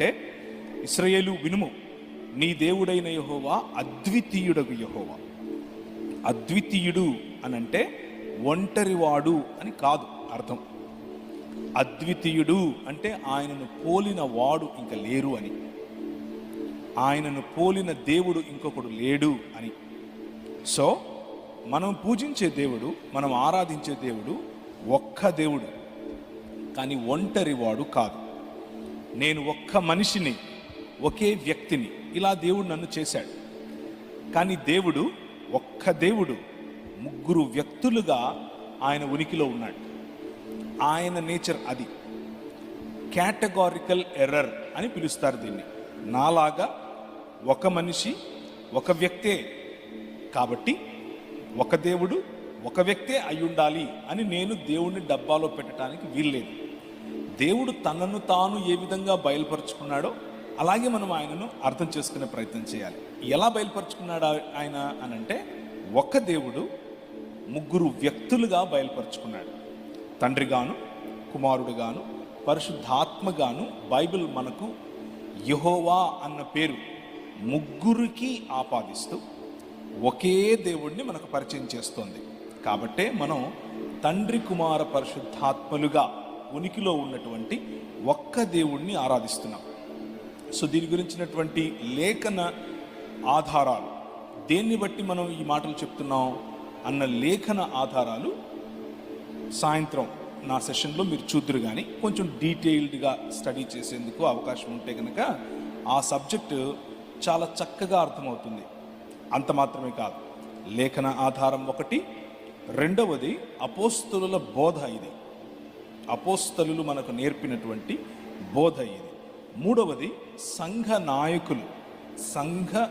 అంటే ఇస్రయేలు వినుము నీ దేవుడైన యహోవా అద్వితీయుడగు యహోవా. అద్వితీయుడు అని అంటే ఒంటరివాడు అని కాదు అర్థం. అద్వితీయుడు అంటే ఆయనను పోలిన వాడు ఇంక లేరు అని. ఆయనను పోలిన దేవుడు ఇంకొకడు లేడు అని. సో మనం పూజించే దేవుడు మనం ఆరాధించే దేవుడు ఒక్క దేవుడు కానీ ఒంటరి వాడు కాదు. నేను ఒక్క మనిషిని ఒకే వ్యక్తిని ఇలా దేవుడు నన్ను చేశాడు. కానీ దేవుడు ఒక్క దేవుడు ముగ్గురు వ్యక్తులుగా ఆయన ఉనికిలో ఉన్నాడు. ఆయన నేచర్ అది. కేటగారికల్ ఎర్రర్ అని పిలుస్తారు దీన్ని. నాలాగా ఒక మనిషి ఒక వ్యక్తే. కాబట్టి ఒక దేవుడు ఒక వ్యక్తే అయి ఉండాలి అని నేను దేవుణ్ణి డబ్బాలో పెట్టడానికి వీల్లేదు. దేవుడు తనను తాను ఏ విధంగా బయలుపరుచుకున్నాడో అలాగే మనం ఆయనను అర్థం చేసుకునే ప్రయత్నం చేయాలి. ఎలా బయలుపరుచుకున్నాడు ఆయన అని అంటే ఒక దేవుడు ముగ్గురు వ్యక్తులుగా బయలుపరుచుకున్నాడు. తండ్రిగాను కుమారుడుగాను పరిశుద్ధాత్మగాను బైబిల్ మనకు యహోవా అన్న పేరు ముగ్గురికి ఆపాదిస్తూ ఒకే దేవుడిని మనకు పరిచయం చేస్తోంది. కాబట్టే మనం తండ్రి కుమార పరిశుద్ధాత్మలుగా ఉనికిలో ఉన్నటువంటి ఒక్క దేవుణ్ణి ఆరాధిస్తున్నాం. సో దీని గురించినటువంటి లేఖన ఆధారాలు దేన్ని బట్టి మనం ఈ మాటలు చెప్తున్నాం అన్న లేఖన ఆధారాలు సాయంత్రం నా సెషన్లో మీరు చూద్దరు కానీ కొంచెం డీటెయిల్డ్గా స్టడీ చేసేందుకు అవకాశం ఉంటే కనుక ఆ సబ్జెక్టు చాలా చక్కగా అర్థమవుతుంది. అంత మాత్రమే కాదు. లేఖన ఆధారం ఒకటి రెండవది అపోస్తుల బోధ ఇది. అపోస్తలులు మనకు నేర్పినటువంటి బోధ ఇది. మూడవది సంఘ నాయకులు. సంఘ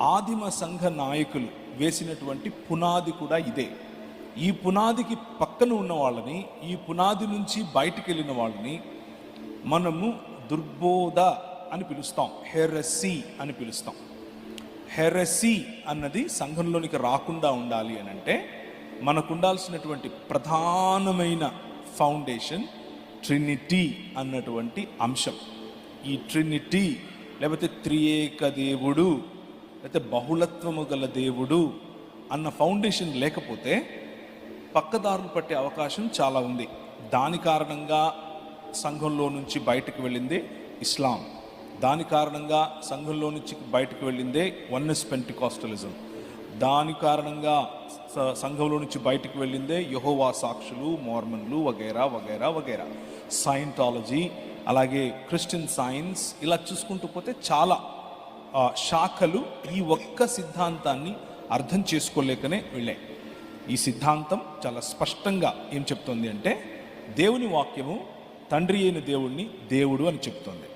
ఆదిమ సంఘ నాయకులు వేసినటువంటి పునాది కూడా ఇదే. ఈ పునాదికి పక్కన ఉన్న వాళ్ళని ఈ పునాది నుంచి బయటికి వెళ్ళిన వాళ్ళని మనము దుర్బోధ అని పిలుస్తాం. హెరసి అని పిలుస్తాం. హెరసి అన్నది సంఘంలోనికి రాకుండా ఉండాలి అని అంటే మనకు ఉండాల్సినటువంటి ప్రధానమైన ఫౌండేషన్ ట్రినిటీ అన్నటువంటి అంశం. ఈ ట్రినిటీ లేకపోతే త్రియేక దేవుడు లేకపోతే బహుళత్వము గల దేవుడు అన్న ఫౌండేషన్ లేకపోతే పక్కదారులు పట్టే అవకాశం చాలా ఉంది. దాని కారణంగా సంఘంలో నుంచి బయటకు వెళ్ళిందే ఇస్లాం. దాని కారణంగా సంఘంలో నుంచి బయటకు వెళ్ళిందే వన్నెస్ పెంటికాస్టలిజం దాని కారణంగా సంఘంలో నుంచి బయటకు వెళ్ళిందే యహోవా సాక్షులు మోర్మన్లు వగైరా వగైరా వగైరా. సైంటాలజీ అలాగే క్రిస్టియన్ సైన్స్ ఇలా చూసుకుంటూ పోతే చాలా శాఖలు ఈ ఒక్క సిద్ధాంతాన్ని అర్థం చేసుకోలేకనే వెళ్ళాయి. ఈ సిద్ధాంతం చాలా స్పష్టంగా ఏం చెప్తోంది అంటే దేవుని వాక్యము తండ్రి అయిన దేవుణ్ణి దేవుడు అని చెప్తోంది.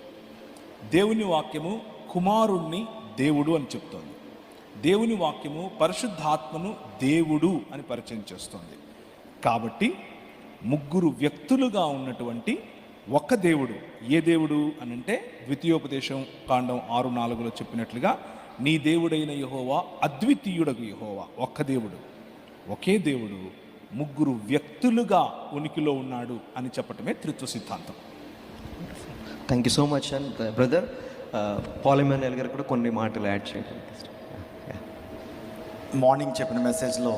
దేవుని వాక్యము కుమారుణ్ణి దేవుడు అని చెప్తోంది. దేవుని వాక్యము పరిశుద్ధాత్మను దేవుడు అని పరిచయం చేస్తుంది. కాబట్టి ముగ్గురు వ్యక్తులుగా ఉన్నటువంటి ఒక్క దేవుడు. ఏ దేవుడు అని అంటే ద్వితీయోపదేశం కాండం ఆరు నాలుగులో చెప్పినట్లుగా నీ దేవుడైన యహోవా అద్వితీయుడగు యహోవా. ఒక్క దేవుడు. ఒకే దేవుడు ముగ్గురు వ్యక్తులుగా ఉనికిలో ఉన్నాడు అని చెప్పటమే త్రిత్వ సిద్ధాంతం. Thank you so much and brother పాలిమాన్యల్ గారు కూడా కొన్ని మాటలు యాడ్ చేయడానికి మార్నింగ్ చెప్పిన మెసేజ్లో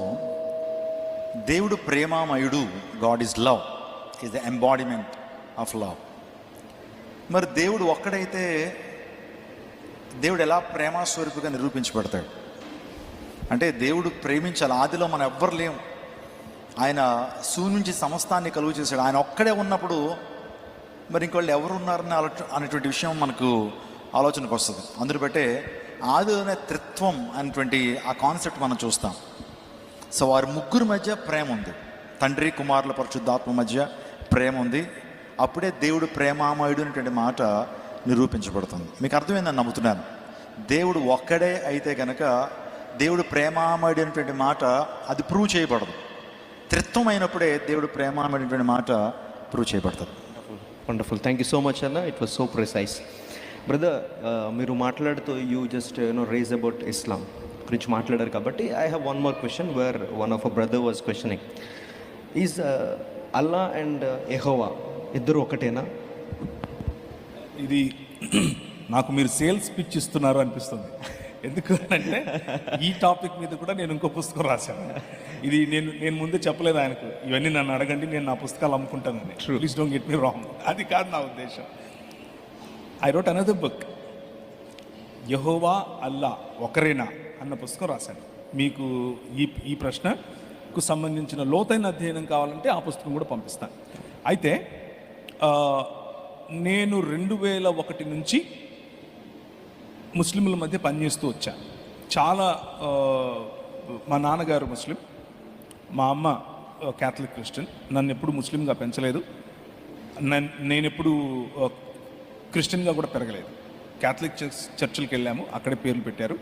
దేవుడు ప్రేమామయుడు God is love is the embodiment of love. మరి దేవుడు ఒక్కడైతే దేవుడు ఎలా ప్రేమాస్వరూపుగా నిరూపించబడతాడు? అంటే దేవుడు ప్రేమించాలి ఆదిలో మనం ఎవ్వరు లేం. ఆయన శూన్యం నుంచి సమస్తాన్ని కలుగు చేశాడు. ఆయన ఒక్కడే ఉన్నప్పుడు మరి ఇంకోళ్ళు ఎవరు ఉన్నారని ఆలో అనేటువంటి విషయం మనకు ఆలోచనకు వస్తుంది అందులో బట్టే ఆదిలోనే త్రిత్వం అనేటువంటి ఆ కాన్సెప్ట్ మనం చూస్తాం. సో వారి ముగ్గురు మధ్య ప్రేమ ఉంది. తండ్రి కుమారుల పరిశుద్ధాత్మ మధ్య ప్రేమ ఉంది. అప్పుడే దేవుడు ప్రేమామయుడు అనేటువంటి మాట నిరూపించబడుతుంది. మీకు అర్థమైందని నమ్ముతున్నాను. దేవుడు ఒక్కడే అయితే కనుక దేవుడు ప్రేమామయుడు అనేటువంటి మాట అది ప్రూవ్ చేయబడదు. త్రిత్వం అయినప్పుడే దేవుడు ప్రేమామయుడు అనేటువంటి మాట ప్రూవ్ చేయబడుతుంది. Wonderful thank you so much అన్న. It was so precise brother మీరు మాట్లాడుతూ you just you know raise about Islam గురించి మాట్లాడారు కాబట్టి I have one more question where one of uh brother was questioning is Allah and Jehovah ఇద్దరు ఒకటేనా? ఇది నాకు మీరు సేల్స్ పిచ్ ఇస్తున్నారు అనిపిస్తుంది. ఎందుకు అంటే ఈ టాపిక్ మీద కూడా నేను ఇంకో పుస్తకం రాశాను. ఇది నేను నేను ముందే చెప్పలేదు ఆయనకు. ఇవన్నీ నన్ను అడగండి నేను నా పుస్తకాలు అమ్ముకుంటానని. Please don't get me wrong అది కాదు నా ఉద్దేశం. ఐ రోట్ అనదర్ బుక్ యహోవా అల్లా ఒకరేనా అన్న పుస్తకం రాశాను. మీకు ఈ ఈ ప్రశ్నకు సంబంధించిన లోతైన అధ్యయనం కావాలంటే ఆ పుస్తకం కూడా పంపిస్తాను. అయితే నేను రెండు వేల ఒకటి నుంచి ముస్లింల మధ్య పనిచేస్తూ వచ్చాను చాలా మా నాన్నగారు ముస్లిం మా అమ్మ క్యాథలిక్ క్రిస్టియన్. నన్ను ఎప్పుడు ముస్లింగా పెంచలేదు. నన్- నేను ఎప్పుడు క్రిస్టియన్గా కూడా పెరగలేదు. క్యాథలిక్ చర్చ్ చర్చిలకు వెళ్ళాము అక్కడే పేర్లు పెట్టారు.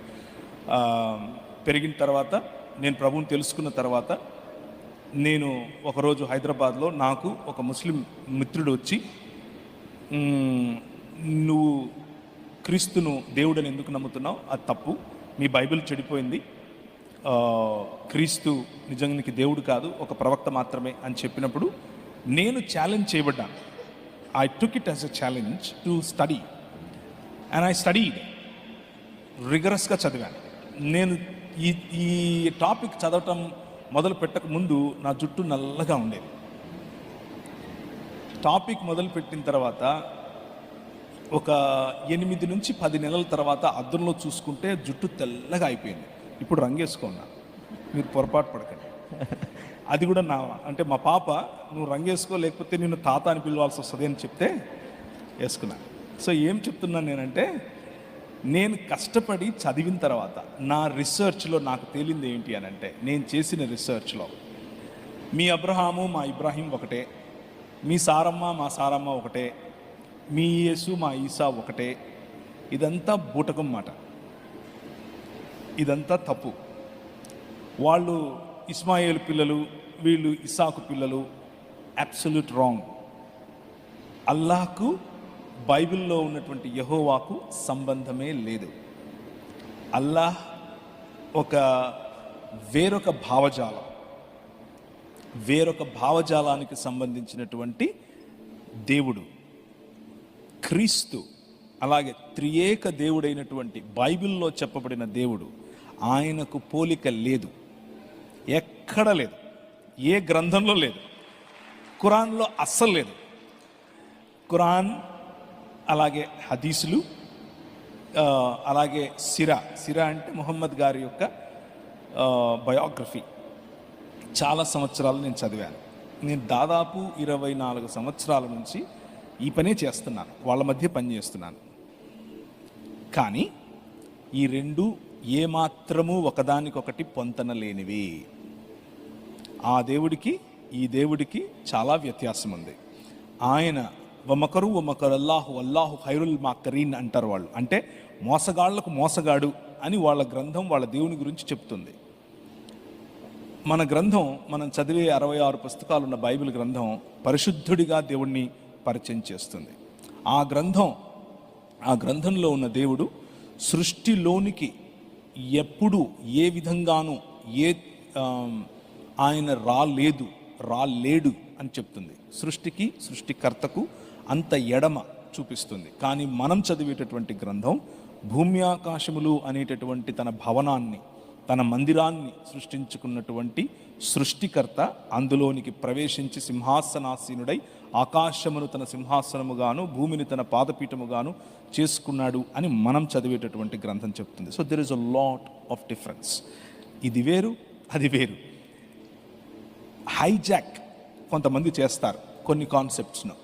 పెరిగిన తర్వాత నేను ప్రభువుని తెలుసుకున్న తర్వాత నేను ఒకరోజు హైదరాబాద్లో నాకు ఒక ముస్లిం మిత్రుడు వచ్చి నువ్వు క్రీస్తును దేవుడని ఎందుకు నమ్ముతున్నావు? అది తప్పు. మీ బైబిల్ చెడిపోయింది. క్రీస్తు నిజంగా దేవుడు కాదు ఒక ప్రవక్త మాత్రమే అని చెప్పినప్పుడు నేను ఛాలెంజ్ చేయబడ్డాను I took it as a challenge to study and I studied రిగరస్గా చదివాను. నేను ఈ ఈ టాపిక్ చదవటం మొదలు పెట్టక ముందు నా జుట్టు నల్లగా ఉండేది. టాపిక్ మొదలు పెట్టిన తర్వాత ఒక ఎనిమిది నుంచి పది నెలల తర్వాత అద్దంలో చూసుకుంటే జుట్టు తెల్లగా అయిపోయింది. ఇప్పుడు రంగేసుకున్నా. మీరు పొరపాటు పడకండి. అది కూడా నా అంటే మా పాప నువ్వు రంగేసుకో లేకపోతే నిన్ను తాత అని పిలవాల్సి వస్తుంది అని చెప్తే వేసుకున్నా. సో ఏం చెప్తున్నాను నేనంటే నేను కష్టపడి చదివిన తర్వాత నా రీసెర్చ్లో నాకు తేలింది ఏంటి అని అంటే నేను చేసిన రీసెర్చ్లో మీ అబ్రహాము మా ఇబ్రాహీం ఒకటే మీ సారమ్మ మా సారమ్మ ఒకటే మీ యేసు మా ఈసా ఒకటే ఇదంతా బూటకం మాట. ఇదంతా తప్పు. వాళ్ళు ఇస్మాయిల్ పిల్లలు వీళ్ళు ఇసాకు పిల్లలు. అబ్సల్యూట్ రాంగ్ అల్లాహకు బైబిల్లో ఉన్నటువంటి యహోవాకు సంబంధమే లేదు. అల్లాహ్ ఒక వేరొక భావజాలం. వేరొక భావజాలానికి సంబంధించినటువంటి దేవుడు. క్రీస్తు అలాగే త్రియేక దేవుడైనటువంటి బైబిల్లో చెప్పబడిన దేవుడు ఆయనకు పోలిక లేదు. ఎక్కడ లేదు. ఏ గ్రంథంలో లేదు. ఖురాన్లో అస్సలు లేదు. ఖురాన్ అలాగే హదీసులు అలాగే సిరా. సిరా అంటే ముహమ్మద్ గారి యొక్క బయోగ్రఫీ. చాలా సంవత్సరాలు నేను చదివాను. నేను దాదాపు ఇరవై నాలుగు సంవత్సరాల నుంచి ఈ పనే చేస్తున్నాను. వాళ్ళ మధ్య పని చేస్తున్నాను. కానీ ఈ రెండు ఏమాత్రము ఒకదానికొకటి పొంతన లేనివి. ఆ దేవుడికి ఈ దేవుడికి చాలా వ్యత్యాసం ఉంది ఆయన వమకరు వమకరు అల్లాహు అల్లాహు ఖైరుల్ మాకరీన్ అంటారు వాళ్ళు. అంటే మోసగాళ్ళకు మోసగాడు అని వాళ్ళ గ్రంథం వాళ్ళ దేవుని గురించి చెప్తుంది. మన గ్రంథం మనం చదివే అరవై ఆరు పుస్తకాలు ఉన్న బైబిల్ గ్రంథం పరిశుద్ధుడిగా దేవుణ్ణి పరిచయం చేస్తుంది. ఆ గ్రంథం ఆ గ్రంథంలో ఉన్న దేవుడు సృష్టిలోనికి ఎప్పుడు ఏ విధంగానూ ఏ ఆయన రాలేదు రాలేడు అని చెప్తుంది. సృష్టికి సృష్టికర్తకు అంత ఎడమ చూపిస్తుంది. కానీ మనం చదివేటటువంటి గ్రంథం భూమి ఆకాశములు అనేటటువంటి తన భవనాన్ని తన మందిరాన్ని సృష్టించుకున్నటువంటి సృష్టికర్త అందులోనికి ప్రవేశించి సింహాసనాసీనుడై ఆకాశమును తన సింహాసనముగాను భూమిని తన పాదపీఠముగాను చేసుకున్నాడు అని మనం చదివేటటువంటి గ్రంథం చెప్తుంది. So there is a lot of difference ఇది వేరు అది వేరు. హైజాక్ కొంతమంది చేస్తారు కొన్ని కాన్సెప్ట్స్ను.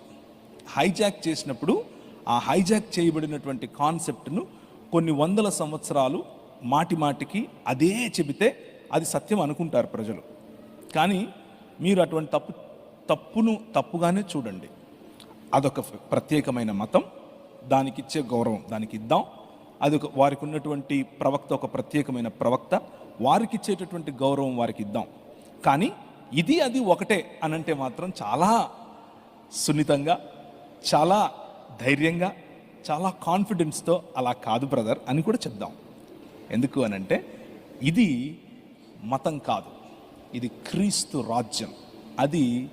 హైజాక్ చేసినప్పుడు ఆ హైజాక్ చేయబడినటువంటి కాన్సెప్ట్ను కొన్ని వందల సంవత్సరాలు మాటి మాటికి అదే చెబితే అది సత్యం అనుకుంటారు ప్రజలు. కానీ మీరు అటువంటి తప్పు తప్పును తప్పుగానే చూడండి. అదొక ప్రత్యేకమైన మతం దానికి ఇచ్చే గౌరవం దానికి ఇద్దాం. అది ఒక వారికి ఉన్నటువంటి ప్రవక్త ఒక ప్రత్యేకమైన ప్రవక్త వారికి ఇచ్చేటటువంటి గౌరవం వారికి ఇద్దాం. కానీ ఇది అది ఒకటే అనంటే మాత్రం చాలా సున్నితంగా చాలా ధైర్యంగా చాలా కాన్ఫిడెన్స్తో అలా కాదు బ్రదర్ అని కూడా చెప్దాం. ఎందుకు అనంటే ఇది మతం కాదు. ఇది క్రీస్తు రాజ్యం. అది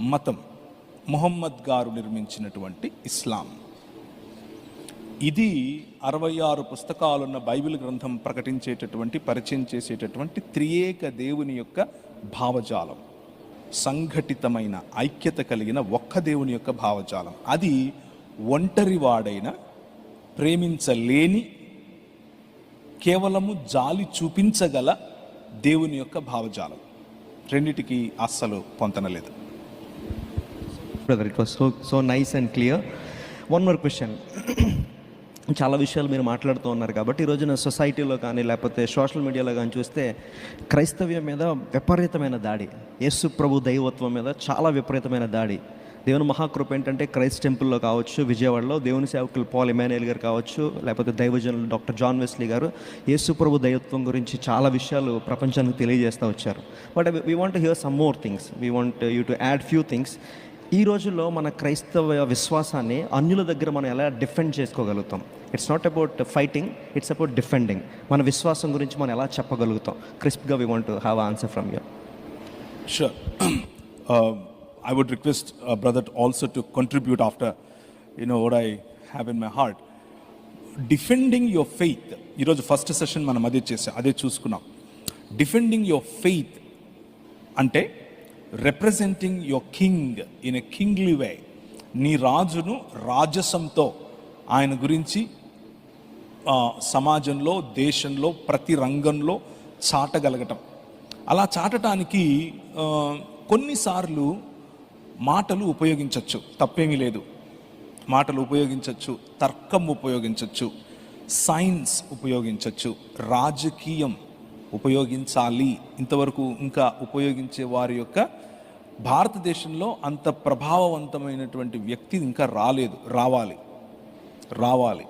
మతం. మొహమ్మద్ గారు నిర్మించినటువంటి ఇస్లాం. ఇది అరవై ఆరు పుస్తకాలున్న బైబిల్ గ్రంథం ప్రకటించేటటువంటి పరిచయం చేసేటటువంటి త్రియేక దేవుని యొక్క భావజాలం. సంఘటితమైన ఐక్యత కలిగిన ఒక్క దేవుని యొక్క భావజాలం. అది ఒంటరివాడైన ప్రేమించలేని కేవలము జాలి చూపించగల దేవుని యొక్క భావజాలం. రెండిటికి అస్సలు పొంతనలేదు brother it was so so nice and clear one more question చాలా విషయాలు మీరు మాట్లాడుతూ ఉన్నారు కాబట్టి ఈ రోజున సొసైటీలో కానీ లేకపోతే సోషల్ మీడియాలో కానీ చూస్తే క్రైస్తవ్యం మీద విపరీతమైన దాడి. యేసు ప్రభు దైవత్వం మీద చాలా విపరీతమైన దాడి. దేవుని మహాకృప ఏంటంటే క్రైస్ట్ టెంపుల్లో కావచ్చు విజయవాడలో దేవుని సేవకులు పాల్ ఇమానుయల్ గారు కావచ్చు లేకపోతే దైవజనులు డాక్టర్ జాన్ వెస్లీ గారు యేసు ప్రభు దైవత్వం గురించి చాలా విషయాలు ప్రపంచానికి తెలియజేస్తూ వచ్చారు. But we want hear some more things. We want you to add few things. ఈ రోజుల్లో మన క్రైస్తవ విశ్వాసాన్ని అన్యుల దగ్గర మనం ఎలా డిఫెండ్ చేసుకోగలుగుతాం? It's not about fighting it's about defending మన విశ్వాసం గురించి మనం ఎలా చెప్పగలుగుతాం? క్రిస్ప్గా we want have answer from you sure I would request brother also to contribute after you know you I have in my heart defending your faith ఈరోజు first session మనం అదే చేసాం అదే చూసుకున్నాం. డిఫెండింగ్ యువర్ ఫెయిత్ అంటే representing your king in a kingly way నీ రాజును రాజసంతో ఆయన గురించి సమాజంలో దేశంలో ప్రతి రంగంలో చాటగలగటం. అలా చాటటానికి కొన్నిసార్లు మాటలు ఉపయోగించవచ్చు తప్పేమీ లేదు. మాటలు ఉపయోగించవచ్చు తర్కం ఉపయోగించవచ్చు సైన్స్ ఉపయోగించవచ్చు రాజకీయం ఉపయోగించాలి. ఇంతవరకు ఇంకా ఉపయోగించే వారి యొక్క భారతదేశంలో అంత ప్రభావవంతమైనటువంటి వ్యక్తి ఇంకా రాలేదు రావాలి రావాలి.